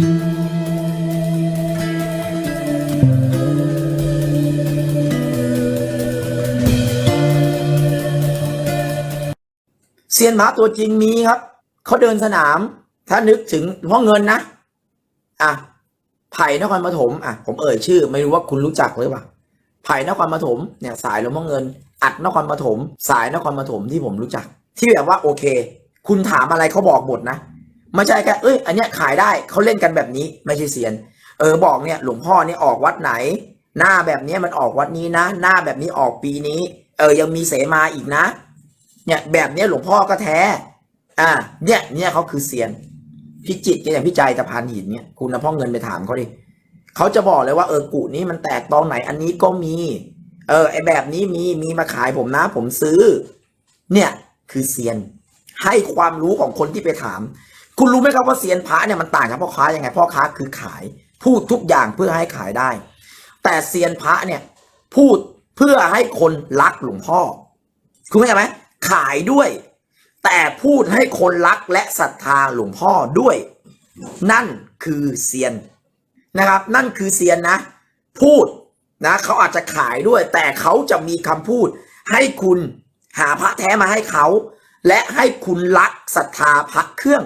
เซียนพระตัวจริงมีครับ เขาเดินสนาม ถ้านึกถึงพ่อเงินนะ อะ ไผ่นครปฐม อะ ผมเอ่ยชื่อ ไม่รู้ว่าคุณรู้จักหรือเปล่า ไผ่นครปฐม เนี่ย สายหลวงพ่อเงิน อัดนครปฐม สายนครปฐมที่ผมรู้จัก ที่แบบว่าโอเค คุณถามอะไรเขาบอกหมดนะ ไม่ใช่แค่เอ้ยอันเนี้ยขายได้เขาเล่นกันแบบนี้ไม่ใช่เซียน เออบอกเนี่ยหลวงพ่อเนี่ยออกวัดไหน หน้าแบบนี้มันออกวัดนี้นะ หน้าแบบนี้ออกปีนี้ เออยังมีเสมาอีกนะ เนี่ยแบบเนี้ยหลวงพ่อก็แท้ อ่า เนี่ยเนี่ยเขาคือเซียนพิจิตรอย่างพี่ใจตะพานหินเนี่ยคุณนะพ่อเงินไปถามเขาดิเขาจะบอกเลยว่าเออกุนี้มันแตกตอนไหนอันนี้ก็มี เออไอแบบนี้มีมีมาขายผมนะ ผมซื้อ เนี่ยคือเซียน ให้ความรู้ของคนที่ไปถาม คุณรู้ไหมครับว่าเซียนพระเนี่ยมันต่างจากพ่อค้ายังไงพ่อค้าคือขาย พูดทุกอย่างเพื่อให้ขายได้ แต่เซียนพระเนี่ยพูดเพื่อให้คนรักหลวงพ่อ คุณเข้าใจไหมขายด้วย แต่พูดให้คนรักและศรัทธาหลวงพ่อด้วย นั่นคือเซียนนะครับ นั่นคือเซียนนะ พูดนะเขาอาจจะขายด้วย แต่เขาจะมีคำพูด ให้คุณหาพระแท้มาให้เขา และให้คุณรักศรัทธาพระเครื่อง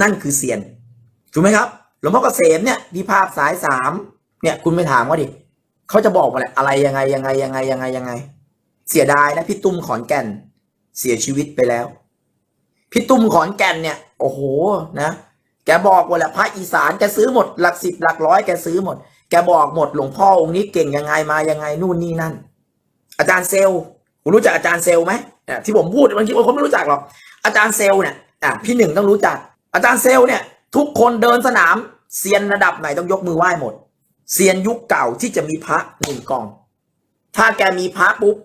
นั่นคือเซียนถูกไหมครับหลวงพ่อเกษมเนี่ยที่ภาพสายสามเนี่ยคุณไปถามเขาดิเขาจะบอกมาแหละอะไรยังไงยังไงยังไงยังไงยังไง เสียดายนะพี่ตุ้มขอนแก่น เสียชีวิตไปแล้วพี่ตุ้มขอนแก่นเนี่ย โอ้โหนะแกบอกหมดแหละพระอีสานแกซื้อหมดหลักสิบหลักร้อยแกซื้อหมด แกบอกหมดหลวงพ่อองค์นี้เก่งยังไงมายังไงนู่นนี่นั่น อาจารย์เซลคุณรู้จักอาจารย์เซลไหมที่ผมพูดบางทีคนไม่รู้จักหรอกอาจารย์เซลเนี่ยอะพี่หนึ่งต้องรู้จัก อาจารย์เซลเนี่ย ทุกคนเดินสนามเซียนระดับไหนต้องยกมือไหว้หมดเซียนยุคเก่าที่จะมีพระหนึ่งกล่อง ถ้าแกมีพระปุ๊บ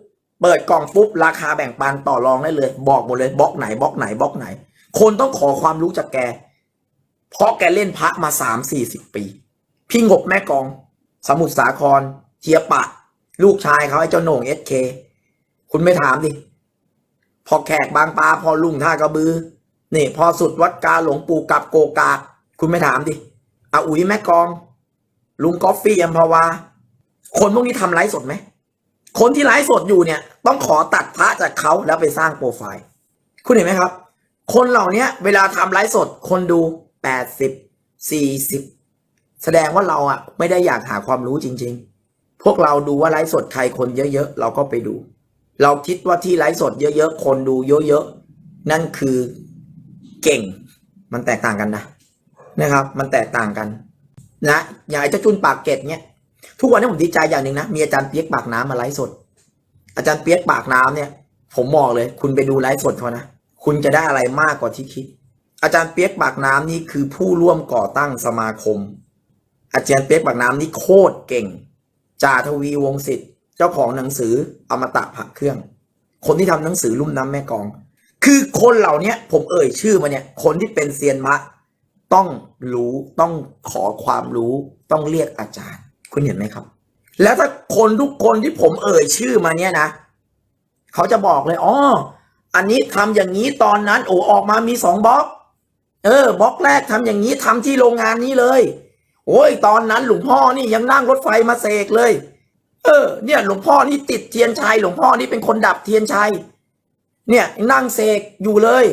เปิดกล่องปุ๊บราคาแบ่งปันต่อรองได้เลย บอกหมดเลยบล็อกไหนบล็อกไหนบล็อกไหน คนต้องขอความรู้จากแก เพราะแกเล่นพระมาสามสี่สิบปี พี่งบแม่กอง สมุทรสาครเทียปะ ลูกชายเขาไอ้เจ้าโหน่งเอสเคคุณไม่ถามดิ พอแขกบางปลาพอลุงท่ากระบือ นี่พอสุดวัดกาหลวงปู่กับโกกากคุณไม่ถามดิอาอุ๋ยแม่กอง ลุงกอฟฟี่อัมพวา คนพวกนี้ทำไลฟ์สดไหม คนที่ไลฟ์สดอยู่เนี่ย ต้องขอตัดพระจากเขาแล้วไปสร้างโปรไฟล์ คุณเห็นไหมครับ คนเหล่านี้เวลาทำไลฟ์สด คนดูแปดสิบสี่สิบแสดงว่าเราอะ ไม่ได้อยากหาความรู้จริง ๆ พวกเราดูว่าไลฟ์สดใครคนเยอะๆ เราก็ไปดู เราคิดว่าที่ไลฟ์สดเยอะๆ คนดูเยอะๆ นั่นคือ เก่ง มันแตกต่างกันนะนะครับ มันแตกต่างกันนะอย่างไอ้เจ้าจุนปากเกร็ดเนี่ยทุกวันนี้ผมดีใจอย่างหนึ่งนะมีอาจารย์เปียกปากน้ำมาไลฟ์สด อาจารย์เปียกปากน้ำเนี่ย ผมบอกเลย คุณไปดูไลฟ์สดเขานะคุณจะได้อะไรมากกว่าที่คิด อาจารย์เปียกปากน้ำนี่คือผู้ร่วมก่อตั้งสมาคม อาจารย์เปียกปากน้ำนี่โคตรเก่งจ่าทวีวงศิษย์เจ้าของหนังสืออมตะผักเครื่อง คนที่ทำหนังสือลุ่มน้ำแม่กอง คือคนเหล่านี้ผมเอ่ยชื่อมาเนี่ย คนที่เป็นเซียนมะ ต้องรู้ต้องขอความรู้ต้องเรียกอาจารย์ คุณเห็นไหมครับ แล้วถ้าคนทุกคนที่ผมเอ่ยชื่อมาเนี่ยนะ เขาจะบอกเลยอ๋ออันนี้ทำอย่างนี้ตอนนั้นโอ้ออกมามีสองบล็อก เออบล็อกแรกทำอย่างนี้ทำที่โรงงานนี้เลย โอ้ยตอนนั้นหลวงพ่อนี่ยังนั่งรถไฟมาเสกเลย เออ เนี่ยหลวงพ่อนี่ติดเทียนชัยหลวงพ่อนี่เป็นคนดับเทียนชัย เนี่ยนั่งเสกอยู่เลย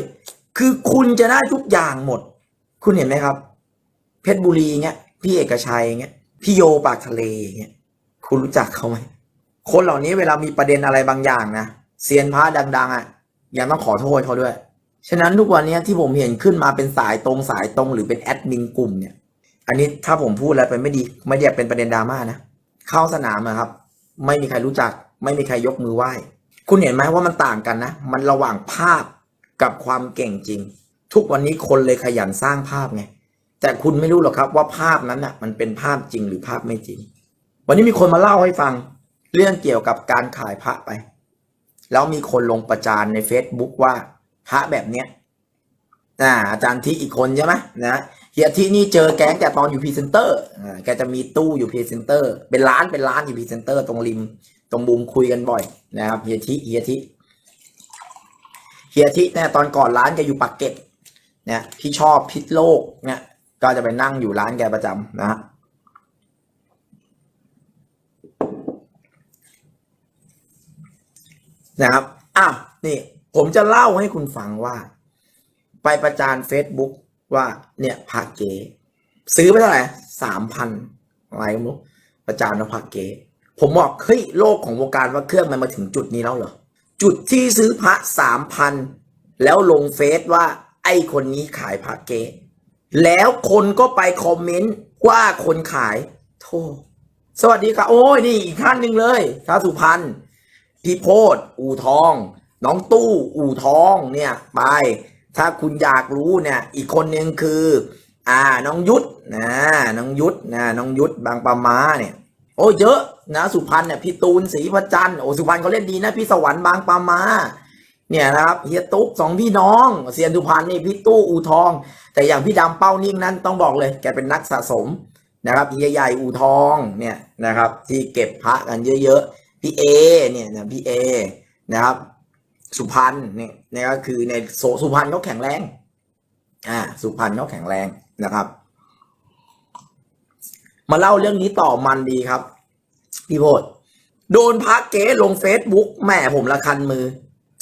คือคุณจะได้ทุกอย่างหมด คุณเห็นไหมครับ เพชรบุรีเงี้ยพี่เอกชัยเงี้ยพี่โยปากทะเลเงี้ยคุณรู้จักเขาไหมคนเหล่านี้เวลามีประเด็นอะไรบางอย่างนะเซียนพระดัง ๆอะยังต้องขอโทษเขาด้วย ฉะนั้นทุกวันนี้ที่ผมเห็นขึ้นมาเป็นสายตรงสายตรงหรือเป็นแอดมินกลุ่มเนี่ย อันนี้ถ้าผมพูดแล้วเป็นไม่ดีไม่ได้เป็นประเด็นดราม่านะเข้าสนามอะครับ ไม่มีใครรู้จัก ไม่มีใครยกมือไหว้ คุณเห็นไหมว่ามันต่างกันนะ มันระหว่างภาพกับความเก่งจริง ทุกวันนี้คนเลยขยันสร้างภาพไง แต่คุณไม่รู้หรอกครับว่าภาพนั้นน่ะมันเป็นภาพจริงหรือภาพไม่จริง วันนี้มีคนมาเล่าให้ฟัง เรื่องเกี่ยวกับการขายพระไป แล้วมีคนลงประจานใน Facebook ว่าพระแบบเนี้ยอ่าอาจารย์ที่อีกคนใช่ไหมนะเฮียที่นี่เจอแก๊งแต่ตอนอยู่พรีเซนเตอร์แกจะมีตู้อยู่พรีเซนเตอร์ เป็นร้านเป็นร้านอยู่พรีเซนเตอร์ตรงริม ตรงมุมคุยกันบ่อยนะครับเฮียทิเฮียทิเฮียทิเนี่ยตอนก่อนร้านแกอยู่ปากเกร็ดเนี่ยพี่ชอบพิษโลกเนี่ยก็จะไปนั่งอยู่ร้านแกประจำนะฮะนะครับ อ้าว นี่ ผมจะเล่าให้คุณฟังว่า ไปประจาน Facebook ว่า เนี่ยพระเก๋ซื้อไปเท่าไหร่สามพันอะไรก็ไม่รู้ประจานว่าพระเก๋ ผมบอกเฮ้ยโลกของวงการว่าเครื่องมันมาถึงจุดนี้แล้วเหรอ จุดที่ซื้อพระสามพันแล้วลงเฟซว่า ไอ้คนนี้ขายพระเก๋แล้วคนก็ไปคอมเมนต์ว่าคนขายโทษสวัสดีครับโอ้ยนี่อีกท่านหนึ่งเลยท้าสุพรรณพี่โพดอู่ทอง น้องตู้อู่ทองเนี่ยไป ถ้าคุณอยากรู้เนี่ย อีกคนหนึ่งคือ อ่าน้องยุทธนะน้องยุทธนะน้องยุทธบางปะมาเนี่ย โอ้เยอะนะ สุพรรณเนี่ยพี่ตูนศรีพระจันทร์โอ้สุพรรณเขาเล่นดีนะพี่สวรรค์บางปะมา เนี่ยนะครับเฮียตุ๊กสองพี่น้องเซียนสุพรรณนี่พี่ตู้อู่ทอง แต่อย่างพี่ดำเป้านิ่งนั้นต้องบอกเลยแกเป็นนักสะสมนะครับเฮียใหญ่อู่ทองเนี่ยนะครับ ที่เก็บพระกันเยอะๆพี่เอเนี่ยนะพี่เอนะครับ สุพรรณเนี่ยนี่ยก็คือในโสสุพรรณเขาแข็งแรงอ่าสุพรรณเขาแข็งแรงนะครับ มาเล่าเรื่องนี้ต่อมันดีครับ พี่โพดโดนพักเก๋ลงเฟซบุ๊กแหม่ผมละคันมือ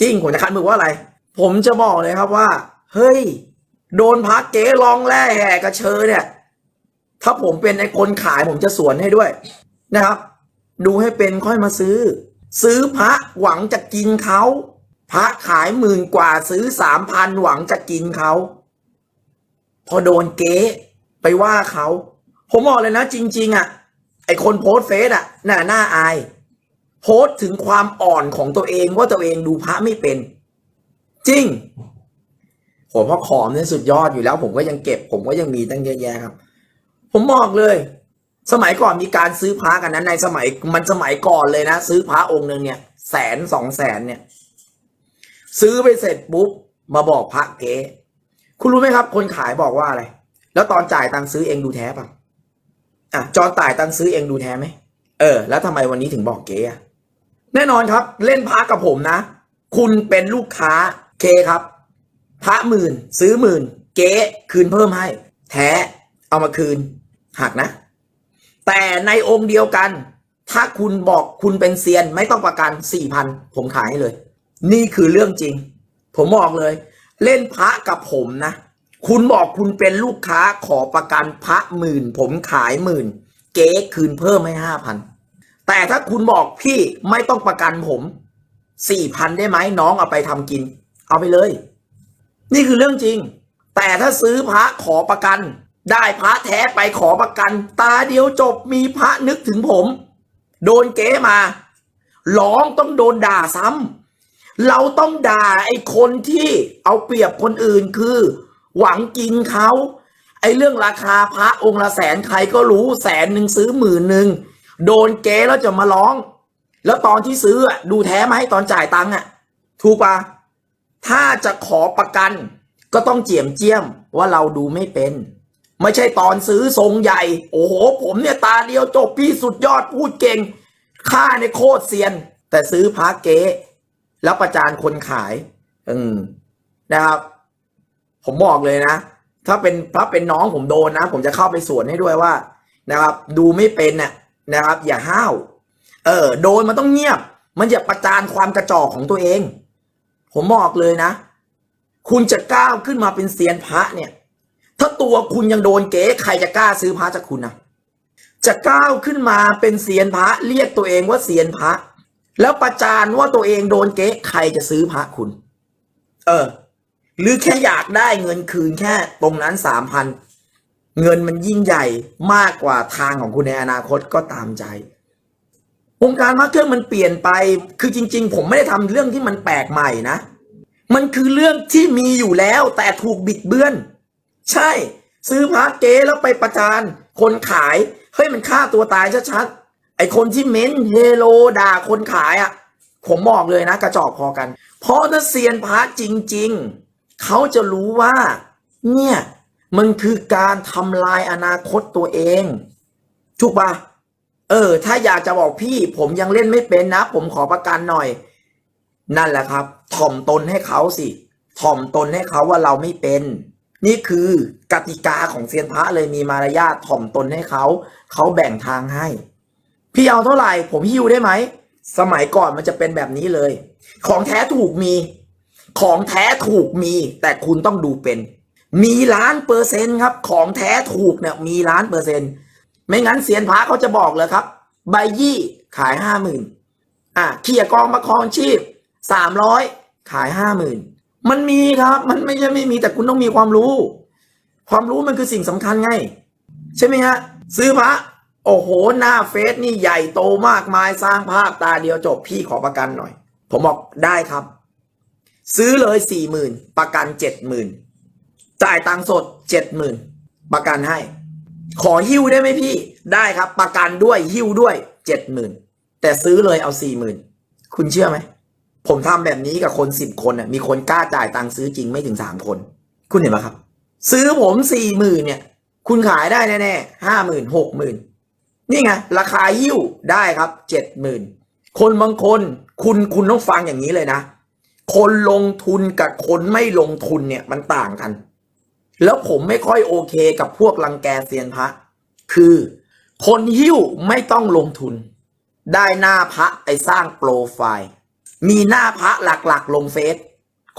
จริงผมจะคันมือว่าอะไร ผมจะบอกเลยครับว่า เฮ้ย โดนพักเก๋ลองแร่แห่กระเชอเนี่ย ถ้าผมเป็นไอ้คนขายผมจะสวนให้ด้วยนะครับ ดูให้เป็นค่อยมาซื้อ ซื้อพระหวังจะกินเขาพระขายหมื่นกว่าซื้อสามพันหวังจะกินเขา พอโดนเก๊ไปว่าเขา ผมบอกเลยนะจริง ๆ อะ ไอคนโพสเฟซอะน่าหน้าอาย โพสถึงความอ่อนของตัวเองว่าตัวเองดูพระไม่เป็น จริง ผมพ่อขอมเนี่ยสุดยอดอยู่แล้ว ผมก็ยังเก็บ ผมก็ยังมีตั้งเยอะแยะครับ ผมบอกเลย สมัยก่อนมีการซื้อพระกันนะในสมัยมันสมัยก่อนเลยนะ ซื้อพระองค์หนึ่งเนี่ยแสนสองแสนเนี่ย ซื้อไปเสร็จปุ๊บมาบอกพระเก๊คุณรู้ไหมครับ คนขายบอกว่าอะไร แล้วตอนจ่ายตังค์ซื้อเองดูแท้ป่ะ อะจอนจ่ายตังค์ซื้อเองดูแท้ไหมเออ แล้วทำไมวันนี้ถึงบอกเก๊อะแน่นอนครับ เล่นพระกับผมนะ คุณเป็นลูกค้าเคครับ พระหมื่น ซื้อหมื่น เก๊คืนเพิ่มให้ แท้เอามาคืนหักนะ แต่ในองค์เดียวกัน ถ้าคุณบอกคุณเป็นเซียนไม่ต้องประกันสี่พันผมขายให้เลย นี่คือเรื่องจริง ผมบอกเลย เล่นพระกับผมนะ คุณบอกคุณเป็นลูกค้าขอประกันพระหมื่น ผมขายหมื่น เก๊คืนเพิ่มให้ห้าพันแต่ถ้าคุณบอกพี่ไม่ต้องประกันผมสี่พันได้ไหมน้องเอาไปทำกิน เอาไปเลย นี่คือเรื่องจริง แต่ถ้าซื้อพระขอประกัน ได้พระแท้ไปขอประกัน ตาเดียวจบมีพระนึกถึงผม โดนเก๋มาร้องต้องโดนด่าซ้ำเราต้องด่าไอ้คนที่เอาเปรียบคนอื่นคือ หวังกินเขาไอ้เรื่องราคาพระองค์ละแสนใครก็รู้แสนหนึ่งซื้อหมื่นหนึ่งโดนเก๋แล้วจะมาร้อง แล้วตอนที่ซื้อดูแท้ไหมตอนจ่ายตังค์อะถูกปะถ้าจะขอประกัน ก็ต้องเจียมเจียมว่าเราดูไม่เป็น ไม่ใช่ตอนซื้อทรงใหญ่ โอ้โห ผมเนี่ยตาเดียวจบพี่สุดยอดพูดเก่งค่าในโคตรเซียน แต่ซื้อพระเก๊แล้วประจานคนขาย อืมนะครับ ผมบอกเลยนะ ถ้าเป็นถ้าเป็นน้องผมโดนนะ ผมจะเข้าไปสวนให้ด้วยว่า นะครับ ดูไม่เป็นน่ะนะครับ อย่าห้าวเออ โดนมันต้องเงียบ มันอย่าประจานความกระจอกของตัวเอง ผมบอกเลยนะ คุณจะก้าวขึ้นมาเป็นเซียนพระเนี่ย ถ้าตัวคุณยังโดนเก๋ใครจะกล้าซื้อพระจากคุณนะจะก้าวขึ้นมาเป็นเซียนพระ เรียกตัวเองว่าเซียนพระ แล้วประจานว่าตัวเองโดนเก๊ใครจะซื้อพระคุณ เออ หรือแค่อยากได้เงินคืนแค่ตรงนั้นสามพันเงินมันยิ่งใหญ่มากกว่าทางของคุณในอนาคตก็ตามใจวงการพระเครื่องมันเปลี่ยนไป คือจริง ๆ ผมไม่ได้ทำเรื่องที่มันแปลกใหม่นะ มันคือเรื่องที่มีอยู่แล้วแต่ถูกบิดเบือน ใช่ ซื้อพระเก๊แล้วไปประจาน คนขาย เฮ้ยมันฆ่าตัวตายชัดๆ ไอคนที่เม้นเฮโลด่าคนขายอะ่ะ ผมบอกเลยนะ กระจอกพอกัน เพราะถ้าเซียนพระจริง ๆ เขาจะรู้ว่า เนี่ยมันคือการทำลายอนาคตตัวเองถูกปะเออ ถ้าอยากจะบอกพี่ ผมยังเล่นไม่เป็นนะ ผมขอประกันหน่อย นั่นแหละครับ ถ่อมตนให้เขาสิ ถ่อมตนให้เขาว่าเราไม่เป็น นี่คือกติกาของเซียนพระเลยมีมารยาทถ่อมตนให้เขา เขาแบ่งทางให้ พี่เอาเท่าไหร่ ผมหิ้วได้ไหม สมัยก่อนมันจะเป็นแบบนี้เลย ของแท้ถูกมี ของแท้ถูกมี แต่คุณต้องดูเป็น มีล้านเปอร์เซ็นต์ครับ ของแท้ถูกเนี่ยมีล้านเปอร์เซ็นต์ไม่งั้นเซียนพระเขาจะบอกเลยครับใบยี่ขายห้าหมื่นอะเขี่ยกองประคองชีพสามร้อยขายห้าหมื่นมันมีครับ มันไม่ใช่ไม่มีแต่คุณต้องมีความรู้ ความรู้มันคือสิ่งสำคัญไง ใช่ไหมฮะ ซื้อพระโอ้โห หน้าเฟซนี่ใหญ่โตมากมายสร้างภาพตาเดียวจบพี่ขอประกันหน่อย ผมบอกได้ครับ ซื้อเลยสี่หมื่นประกันเจ็ดหมื่นจ่ายตังสดเจ็ดหมื่นประกันให้ ขอหิ้วได้ไหมพี่ได้ครับ ประกันด้วยหิ้วด้วยเจ็ดหมื่นแต่ซื้อเลยเอาสี่หมื่นคุณเชื่อไหมผมทำแบบนี้กับคนสิบคนน่ะมีคนกล้าจ่ายตังซื้อจริงไม่ถึงสามคน คุณเห็นไหมครับ ซื้อผมสี่หมื่นเนี่ย คุณขายได้แน่ๆห้าหมื่นหกหมื่นนี่ไงราคาหิ้วได้ครับเจ็ดหมื่นคนบางคนคุณคุณต้องฟังอย่างนี้เลยนะ คนลงทุนกับคนไม่ลงทุนเนี่ยมันต่างกัน แล้วผมไม่ค่อยโอเคกับพวกรังแกเซียนพระ คือ คนหิ้วไม่ต้องลงทุน ได้หน้าพระไปสร้างโปรไฟล์มีหน้าพระหลักๆ ลงเฟซ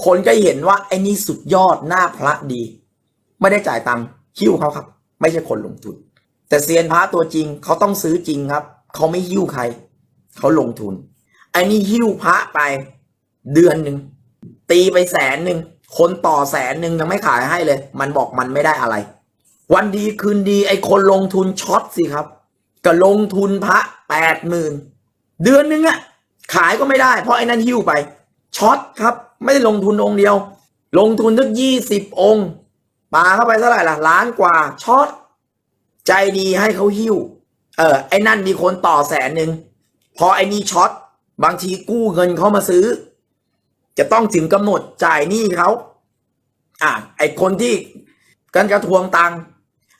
คนก็เห็นว่าไอ้นี่สุดยอดหน้าพระดี ไม่ได้จ่ายตังค์หิ้วเขาครับ ไม่ใช่คนลงทุน แต่เซียนพระตัวจริงเขาต้องซื้อจริงครับ เขาไม่หิ้วใคร เขาลงทุนไอ้นี่หิ้วพระไป เดือนหนึ่งตีไปแสนหนึ่งคนต่อแสนหนึ่งยังไม่ขายให้เลย มันบอกมันไม่ได้อะไร วันดีคืนดีไอ้คนลงทุนช็อตสิครับก็ลงทุนพระแปดหมื่นเดือนหนึงอะขายก็ไม่ได้เพราะไอ้นั่นหิ้วไปช็อตครับ ไม่ได้ลงทุนองค์เดียว ลงทุนตั้งยี่สิบองค์ปาเข้าไปเท่าไหร่ล่ะล้านกว่าช็อตใจดีให้เขาหิ้ว เออไอ้นั่นมีคนต่อแสนหนึ่งพอไอ้นี่ช็อตบางทีกู้เงินเขามาซื้อ จะต้องถึงกำหนดจ่ายหนี้เขาอะไอคนที่กันกระทวงตังค์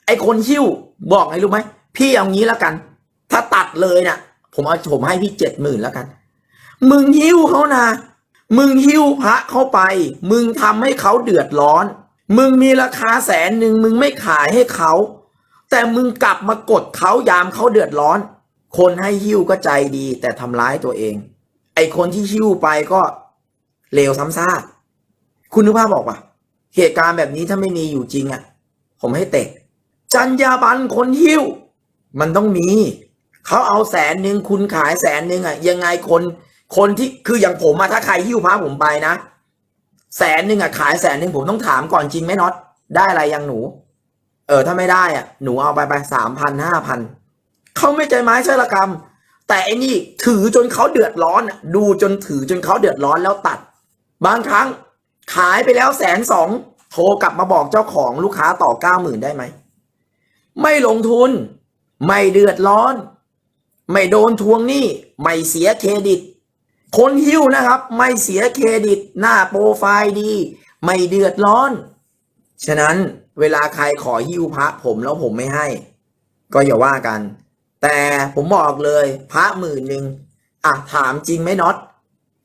ไอคนหิ้วบอกไงรู้ไหมพี่เอางี้แล้วกัน ถ้าตัดเลยน่ะผมเอาผมให้พี่เจ็ดหมื่นแล้วกัน มึงหิ้วเขานะมึงหิ้วพระเข้าไป มึงทำให้เขาเดือดร้อน มึงมีราคาแสนหนึ่งมึงไม่ขายให้เขา แต่มึงกลับมากดเขายามเขาเดือดร้อน คนให้หิ้วก็ใจดีแต่ทำร้ายตัวเอง ไอคนที่หิ้วไปก็ เลวซ้ำซากคุณนึกภาพบอกว่าเหตุการณ์แบบนี้ถ้าไม่มีอยู่จริงอะ ผมให้เตะจัญญาบันคนหิ้ว มันต้องมี เขาเอาแสนหนึ่งคุณขายแสนหนึ่งอะ ยังไงคน คนที่คืออย่างผมอะถ้าใครหิ้วพระผมไปนะแสนหนึ่งอะขายแสนหนึ่งผมต้องถามก่อนจริงไหมน็อตได้อะไรยังหนู เออถ้าไม่ได้อะหนูเอาไปไปสามพันห้าพันเขาไม่ใจไม้ใช่ละกรรมแต่ไอ้นี่ถือจนเขาเดือดร้อนอะดูจนถือจนเขาเดือดร้อนแล้วตัด บางครั้งขายไปแล้วแสนสองโทรกลับมาบอกเจ้าของลูกค้าต่อเก้าหมื่นได้ไหม ไม่ลงทุน ไม่เดือดร้อน ไม่โดนทวงหนี้ ไม่เสียเครดิต คนหิ้วนะครับ ไม่เสียเครดิต หน้าโปรไฟล์ดี ไม่เดือดร้อน ฉะนั้นเวลาใครขอหิ้วพระผมแล้วผมไม่ให้ ก็อย่าว่ากัน แต่ผมบอกเลยพระหมื่นหนึ่งอะถามจริงไหมน็อต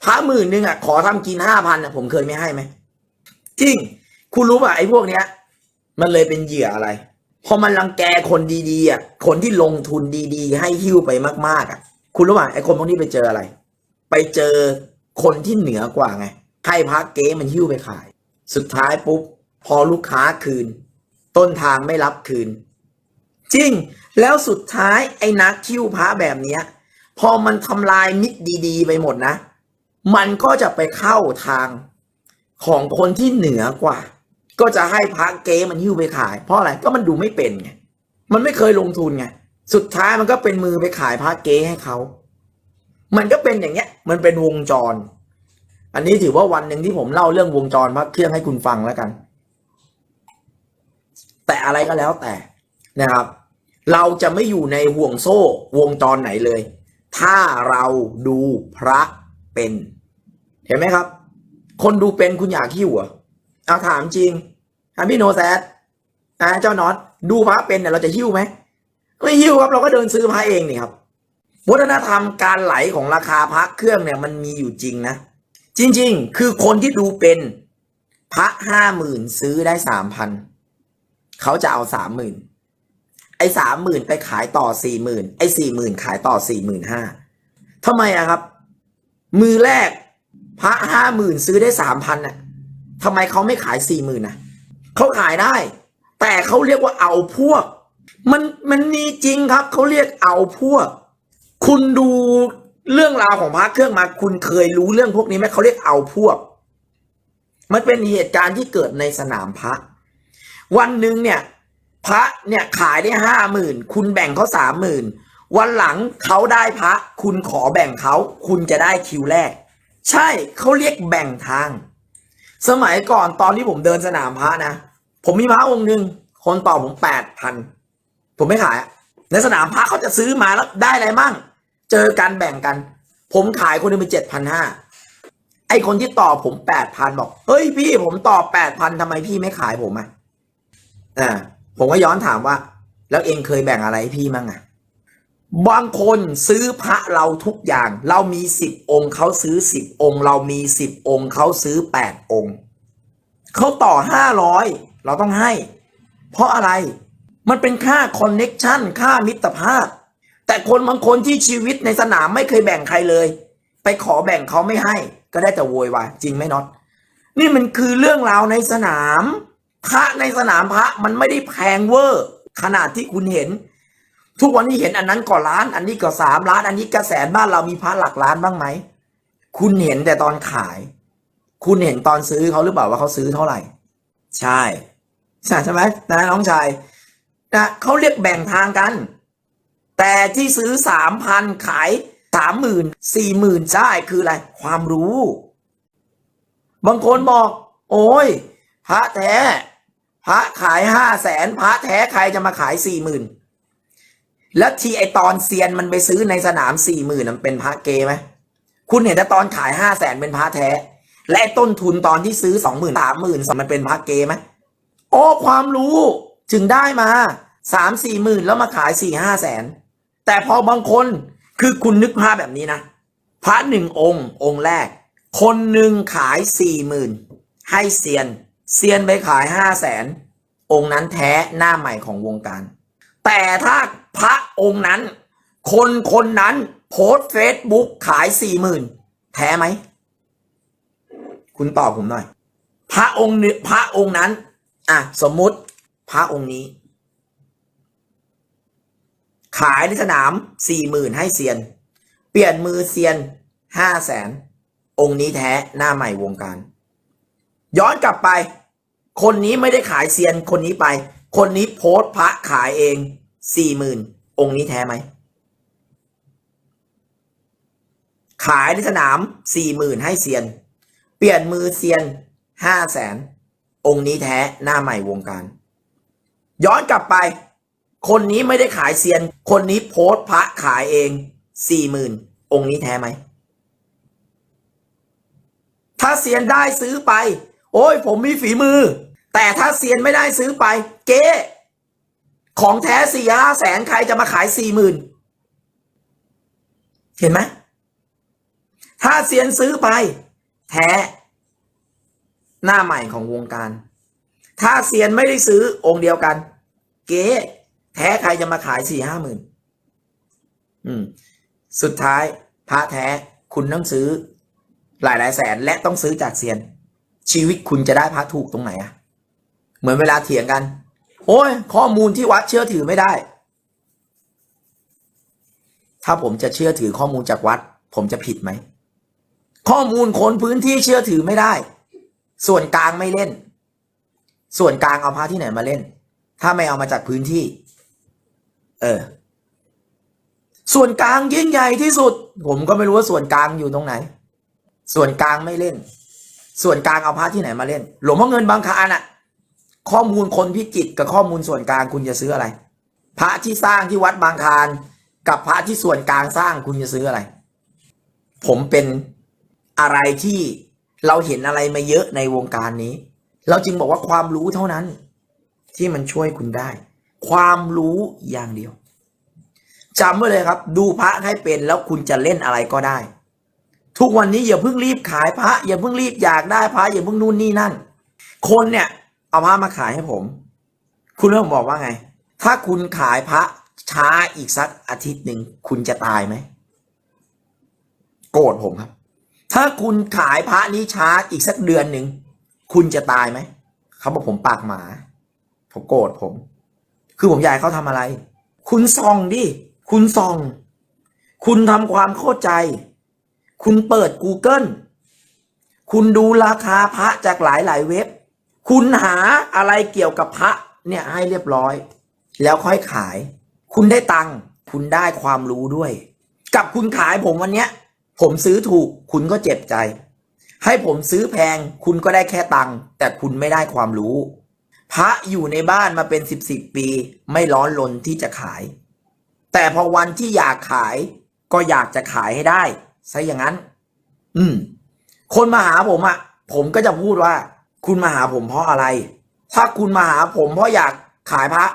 พระหมื่นหนึ่งอะขอทำกินห้าพันอะผมเคยไม่ให้ไหมจริง คุณรู้ป่ะไอ้พวกเนี้ย มันเลยเป็นเหยื่ออะไรพอมันรังแกคนดีๆอะคนที่ลงทุนดีๆ ให้หิ้วไปมากๆอะ คุณรู้ป่ะไอ้คนพวกนี้ไปเจออะไร ไปเจอคนที่เหนือกว่าไงให้พระเก๊มันหิ้วไปขาย สุดท้ายปุ๊บพอลูกค้าคืน ต้นทางไม่รับคืน จริง แล้วสุดท้ายไอ้นักคิ้วพระแบบเนี้ย พอมันทำลายมิตรดี ๆ ไปหมดนะ มันก็จะไปเข้าทางของคนที่เหนือกว่า ก็จะให้พระเก๊มันหิ้วไปขาย เพราะอะไรก็มันดูไม่เป็นไงมันไม่เคยลงทุนไงสุดท้ายมันก็เป็นมือไปขายพระเก๊ให้เขา มันก็เป็นอย่างเงี้ย มันเป็นวงจร อันนี้ถือว่าวันหนึ่งที่ผมเล่าเรื่องวงจรพระเครื่องให้คุณฟังแล้วกัน แต่อะไรก็แล้วแต่นะครับ เราจะไม่อยู่ในห่วงโซ่วงจรไหนเลย ถ้าเราดูพระ เป็น เห็นไหมครับ คนดูเป็นคุณอยากหิ้วเหรอเอาถามจริงถามพี่โนแซดอ่าเจ้าน็อตดูพระเป็นเนี่ยเราจะหิ้วไหมไม่หิ้วครับ เราก็เดินซื้อพระเองนี่ครับ วัฒนธรรมการไหลของราคาพระเครื่องเนี่ยมันมีอยู่จริงนะ จริง ๆ คือคนที่ดูเป็นพระห้าหมื่นซื้อได้สามพันเขาจะเอาสามหมื่นไอ้สามหมื่นไปขายต่อสี่หมื่นไอ้สี่หมื่นขายต่อสี่หมื่นห้าทำไมอะครับ มือแรกพระห้าหมื่นซื้อได้สามพันน่ะทำไมเขาไม่ขายสี่หมื่นน่ะเขาขายได้ แต่เขาเรียกว่าเอาพวก มันมันมีจริงครับเขาเรียกเอาพวก คุณดูเรื่องราวของพระเครื่องมา คุณเคยรู้เรื่องพวกนี้ไหมเขาเรียกเอาพวก มันเป็นเหตุการณ์ที่เกิดในสนามพระวันหนึ่งเนี่ย พระเนี่ยขายได้ห้าหมื่นคุณแบ่งเขาสามหมื่น วันหลังเขาได้พระ คุณขอแบ่งเขา คุณจะได้คิวแรก ใช่เขาเรียกแบ่งทาง สมัยก่อนตอนที่ผมเดินสนามพระนะ ผมมีพระองค์หนึ่งคนต่อผมแปดพันผมไม่ขาย ในสนามพระเขาจะซื้อมาแล้วได้อะไรมั่ง เจอกันแบ่งกัน ผมขายคนหนึงเป็นเจ็ดพันห้าไอคนที่ต่อผมแปดพันบอก เฮ้ยพี่ผมต่อแปดพันทำไมพี่ไม่ขายผมอะอ่าผมก็ย้อนถามว่า แล้วเองเคยแบ่งอะไรให้พี่มั่งอะ บางคนซื้อพระเราทุกอย่าง เรามีสิบองค์เขาซื้อสิบองค์ เรามีสิบองค์เขาซื้อแปดองค์เขาต่อห้าร้อยเราต้องให้ เพราะอะไรมันเป็นค่าคอนเน็กชันค่ามิตรภาพ แต่คนบางคนที่ชีวิตในสนามไม่เคยแบ่งใครเลย ไปขอแบ่งเขาไม่ให้ ก็ได้แต่โวยวายจริงไหมน็อตนี่มันคือเรื่องราวในสนาม พระในสนามพระมันไม่ได้แพงเวอร์ขนาดที่คุณเห็น ทุกวันนี้เห็นอันนั้นก็ล้าน อันนี้ก็สามล้าน อันนี้ก็แสนบ้านเรามีพระหลักล้านบ้างไหม คุณเห็นแต่ตอนขาย คุณเห็นตอนซื้อเขาหรือเปล่าว่าเขาซื้อเท่าไหร่ ใช่ใช่ใช่ไหมนะน้องชายนะเขาเรียกแบ่งทางกัน แต่ที่ซื้อสามพันขายสามหมื่นสี่หมื่นใช่คืออะไร ความรู้ บางคนบอก โอ้ย พระแท้ พระขายห้าแสนพระแท้ใครจะมาขายสี่หมื่น แล้วทีไอตอนเซียนมันไปซื้อในสนามสี่หมื่นมันเป็นพระเกไหมคุณเห็นแต่ตอนขายห้าแสนเป็นพระแท้ และต้นทุนตอนที่ซื้อสองหมื่นสามหมื่นมันเป็นพระเกไหมโอ้ความรู้จึงได้มาสามสี่หมื่นแล้วมาขายสี่ห้าแสนแต่พอบางคนคือคุณนึกภาพแบบนี้นะ พระหนึ่งองค์ องค์แรก คนหนึ่งขายสี่หมื่นให้เซียน เซียนไปขายห้าแสนองค์นั้นแท้หน้าใหม่ของวงการ แต่ถ้าพระองค์นั้น คนคนนั้นโพสเฟซบุ๊กขายสี่หมื่นแท้ไหม คุณตอบผมหน่อย พระองค์พระองค์นั้น อะ สมมุติพระองค์นี้ ขายในสนามสี่หมื่นให้เซียน เปลี่ยนมือเซียนห้าแสนองค์นี้แท้หน้าใหม่วงการ ย้อนกลับไป คนนี้ไม่ได้ขายเซียนคนนี้ไป คนนี้โพสต์พระขายเองสี่หมื่นองค์นี้แท้ไหม ขายในสนามสี่หมื่นให้เซียน เปลี่ยนมือเซียนห้าแสนองค์นี้แท้หน้าใหม่วงการ ย้อนกลับไป คนนี้ไม่ได้ขายเซียน คนนี้โพสต์พระขายเองสี่หมื่นองค์นี้แท้ไหม ถ้าเซียนได้ซื้อไป โอ้ยผมมีฝีมือ แต่ถ้าเซียนไม่ได้ซื้อไป เก๊ของแท้สี่ห้าแสนใครจะมาขายสี่หมื่นเห็นไหมถ้าเซียนซื้อไป แท้หน้าใหม่ของวงการ ถ้าเซียนไม่ได้ซื้อองค์เดียวกัน เก๊แท้ใครจะมาขายสี่ห้าหมื่นอืม สุดท้ายพระแท้คุณต้องซื้อหลายหลายแสนและต้องซื้อจากเซียน ชีวิตคุณจะได้พระถูกตรงไหนอะ เหมือนเวลาเถียงกัน โอ้ย ข้อมูลที่วัดเชื่อถือไม่ได้ ถ้าผมจะเชื่อถือข้อมูลจากวัด ผมจะผิดไหม ข้อมูลคนพื้นที่เชื่อถือไม่ได้ ส่วนกลางไม่เล่น ส่วนกลางเอาพระที่ไหนมาเล่น ถ้าไม่เอามาจากพื้นที่ เออ ส่วนกลางยิ่งใหญ่ที่สุด ผมก็ไม่รู้ว่าส่วนกลางอยู่ตรงไหน ส่วนกลางไม่เล่น ส่วนกลางเอาพระที่ไหนมาเล่น หลวงพ่อเงินบางคานอะ ข้อมูลคนพิจิตกับข้อมูลส่วนกลางคุณจะซื้ออะไร พระที่สร้างที่วัดบางคานกับพระที่ส่วนกลางสร้างคุณจะซื้ออะไร ผมเป็นอะไรที่เราเห็นอะไรมาเยอะในวงการนี้ เราจึงบอกว่าความรู้เท่านั้น ที่มันช่วยคุณได้ ความรู้อย่างเดียวจำไว้เลยครับ ดูพระให้เป็นแล้วคุณจะเล่นอะไรก็ได้ ทุกวันนี้อย่าเพิ่งรีบขายพระอย่าเพิ่งรีบอยากได้พระอย่าเพิ่งนู่นนี่นั่น คนเนี่ย เอาพระมาขายให้ผม คุณเริ่มบอกว่าไง ถ้าคุณขายพระช้าอีกสักอาทิตย์หนึ่งคุณจะตายไหม โกรธผมครับ ถ้าคุณขายพระนี้ช้าอีกสักเดือนหนึ่งคุณจะตายไหมเขาบอกผมปากหมา ผมโกรธผม คือผมอยากเขาทำอะไร คุณส่องดิ คุณส่อง คุณทำความเข้าใจ คุณเปิด Google คุณดูราคาพระจากหลายหลายๆเว็บ คุณหาอะไรเกี่ยวกับพระเนี่ยให้เรียบร้อย แล้วค่อยขาย คุณได้ตังค์คุณได้ความรู้ด้วย กับคุณขายผมวันเนี้ย ผมซื้อถูกคุณก็เจ็บใจ ให้ผมซื้อแพง คุณก็ได้แค่ตังค์แต่คุณไม่ได้ความรู้ พระอยู่ในบ้านมาเป็นสิบสิบปี ไม่ร้อนรนที่จะขาย แต่พอวันที่อยากขายก็อยากจะขายให้ได้ซะอย่างนั้น อืม คนมาหาผมอะ่ะ ผมก็จะพูดว่า คุณมาหาผมเพราะอะไร ถ้าคุณมาหาผมเพราะอยากขายพระ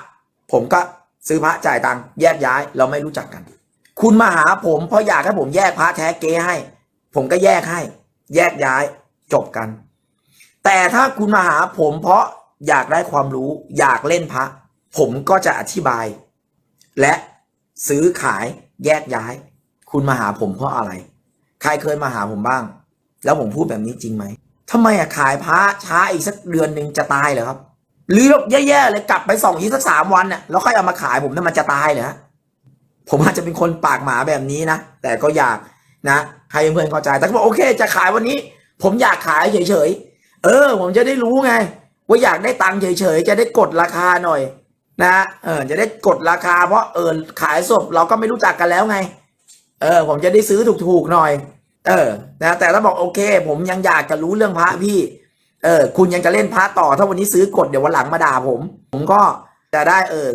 ผมก็ซื้อพระจ่ายตังค์แยกย้ายเราไม่รู้จักกัน คุณมาหาผมเพราะอยากให้ผมแยกพระแท้เก๊ให้ ผมก็แยกให้ แยกย้ายจบกัน แต่ถ้าคุณมาหาผมเพราะอยากได้ความรู้อยากเล่นพระ ผมก็จะอธิบาย และซื้อขายแยกย้าย คุณมาหาผมเพราะอะไร ใครเคยมาหาผมบ้าง แล้วผมพูดแบบนี้จริงไหม ทำไมอะขายพระช้าอีกสักเดือนหนึ่งจะตายเหรอครับ หรือแย่ๆเลยกลับไปส่องอีกสักสามวันน่ะแล้วค่อยเอามาขายผมนี่ยมันจะตายเหรอผมอาจจะเป็นคนปากหมาแบบนี้นะ แต่ก็อยากนะให้เพื่อนเข้าใจ แต่ก็บอกโอเค จะขายวันนี้ ผมอยากขายเฉยๆเออ ผมจะได้รู้ไง ว่าอยากได้ตังค์เฉยๆจะได้กดราคาหน่อย นะเออ จะได้กดราคา เพราะเออขายศพเราก็ไม่รู้จักกันแล้วไง เออ ผมจะได้ซื้อถูกๆหน่อย เออนะแต่ถ้าบอกโอเค ผมยังอยากจะรู้เรื่องพระพี่ เออ คุณยังจะเล่นพระต่อ ถ้าวันนี้ซื้อกดเดี๋ยววันหลังมาด่าผม ผมก็จะได้เออ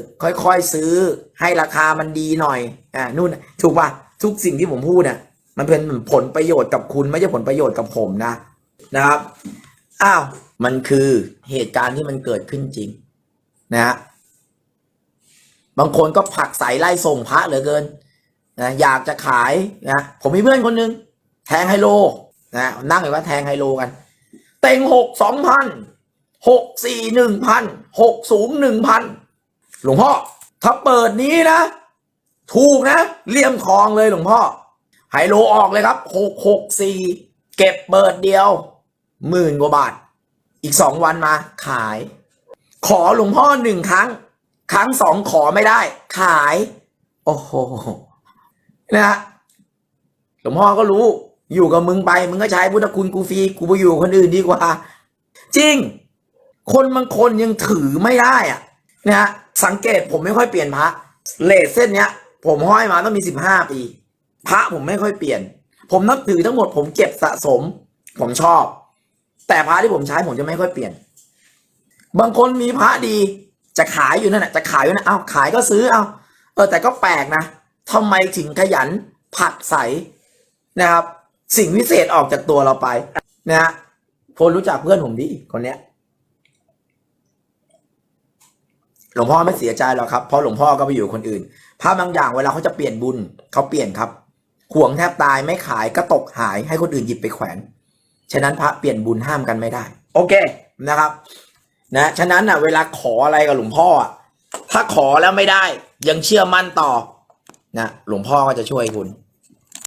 ค่อยๆซื้อให้ราคามันดีหน่อยอ่านู่นถูกปะทุกสิ่งที่ผมพูดเนี่ยมันเป็นผลประโยชน์กับคุณไม่ใช่ผลประโยชน์กับผมนะนะครับอ้าวมันคือเหตุการณ์ที่มันเกิดขึ้นจริง นะฮะบางคนก็ผักใสไล่ส่งพระเหลือเกินนะอยากจะขายนะผมมีเพื่อนคนนึง แทงไฮโลนะนั่งอยู่ว่าแทงไฮโลกัน เต็งหกสองพันหกสี่หนึ่งพันหกสูงหนึ่งพันหลวงพ่อ ถ้าเปิดนี้นะ ถูกนะเลี่ยมทองเลยหลวงพ่อ ไฮโลออกเลยครับหกหกสี่เก็บเปิดเดียวหมื่นกว่าบาท อีกสองวันมาขาย ขอหลวงพ่อหนึ่งครั้ง ครั้งสองขอไม่ได้ ขาย โอ้โหนะฮะหลวงพ่อก็รู้ อยู่กับมึงไปมึงก็ใช้พุทธคุณกูฟรีกูไปอยู่คนอื่นดีกว่า จริง คนบางคนยังถือไม่ได้อะนะฮะสังเกตผมไม่ค่อยเปลี่ยนพระเลทเส้นเนี้ย ผมห้อยมาต้องมีสิบห้าปี พระผมไม่ค่อยเปลี่ยน ผมนับถือทั้งหมดผมเก็บสะสม ผมชอบ แต่พระที่ผมใช้ผมจะไม่ค่อยเปลี่ยน บางคนมีพระดีจะขายอยู่นั่นแหละจะขายอยู่นะเอาขายก็ซื้อเอาเออแต่ก็แปลกนะทำไมถึงขยันผักใสนะครับ สิ่งวิเศษออกจากตัวเราไป นะฮะพลรู้จักเพื่อนผมดีคนเนี้ยหลวงพ่อไม่เสียใจหรอกครับเพราะหลวงพ่อก็ไปอยู่คนอื่นพระบางอย่างเวลาเขาจะเปลี่ยนบุญเขาเปลี่ยนครับห่วงแทบตายไม่ขายก็ตกหายให้คนอื่นหยิบไปแขวน ฉะนั้นพระเปลี่ยนบุญห้ามกันไม่ได้ โอเคนะครับ นะฉะนั้นอะ เวลาขออะไรกับหลวงพ่ออะถ้าขอแล้วไม่ได้ ยังเชื่อมั่นต่อนะหลวงพ่อก็จะช่วยคุณ